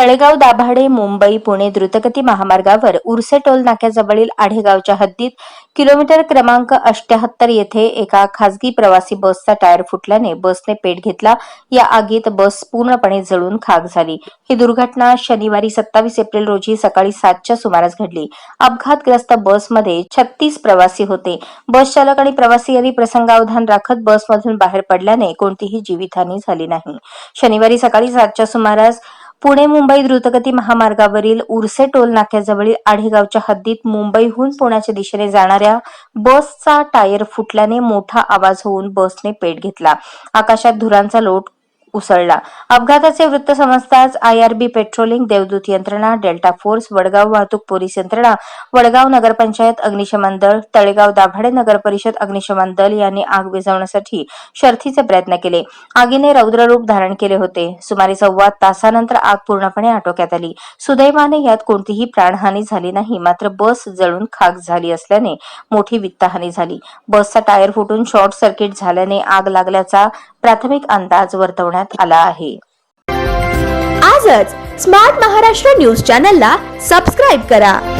तळेगाव दाभाडे मुंबई पुणे द्रुतगती महामार्गावर उर्से टोल नाक्याजवळील आढेगावच्या हद्दीत किलोमीटर क्रमांक अष्ट्याहत्तर येथे एका खासगी प्रवासी बसचा टायर फुटल्याने बसने पेट घेतला. या आगीत बस पूर्णपणे जळून खाक झाली. ही दुर्घटना शनिवारी सत्तावीस एप्रिल रोजी सकाळी सातच्या सुमारास घडली. अपघातग्रस्त बसमध्ये छत्तीस प्रवासी होते. बस चालक आणि प्रवासी यांनी प्रसंगावधान राखत बसमधून बाहेर पडल्याने कोणतीही जीवितहानी झाली नाही. शनिवारी सकाळी सातच्या सुमारास पुणे मुंबई द्रुतगती महामार्गावरील उर्से टोल नाक्याजवळील आढेगावच्या हद्दीत मुंबईहून पुण्याच्या दिशेने जाणाऱ्या बसचा टायर फुटल्याने मोठा आवाज होऊन बसने पेट घेतला. आकाशात धुरांचा लोट उसळला. अपघाताचे वृत्त समजताच आयआरबी पेट्रोलिंग देवदूत यंत्रणा डेल्टा फोर्स वडगाव वाहतूक पोलीस यंत्रणा वडगाव नगरपंचायत अग्निशमन दल तळेगाव दाभाडे नगर परिषद अग्निशमन दल यांनी आग विझवण्यासाठी शर्थीचे प्रयत्न केले. आगीने रौद्ररूप धारण केले होते. सुमारे सव्वा तासानंतर आग पूर्णपणे आटोक्यात आली. सुदैवाने यात कोणतीही प्राणहानी झाली नाही. मात्र बस जळून खाक झाली असल्याने मोठी वित्तहानी झाली. बसचा टायर फुटून शॉर्ट सर्किट झाल्याने आग लागल्याचा प्राथमिक अंदाज वर्तवण्यात आला आहे. आजच स्मार्ट महाराष्ट्र न्यूज चॅनलला सबस्क्राईब करा.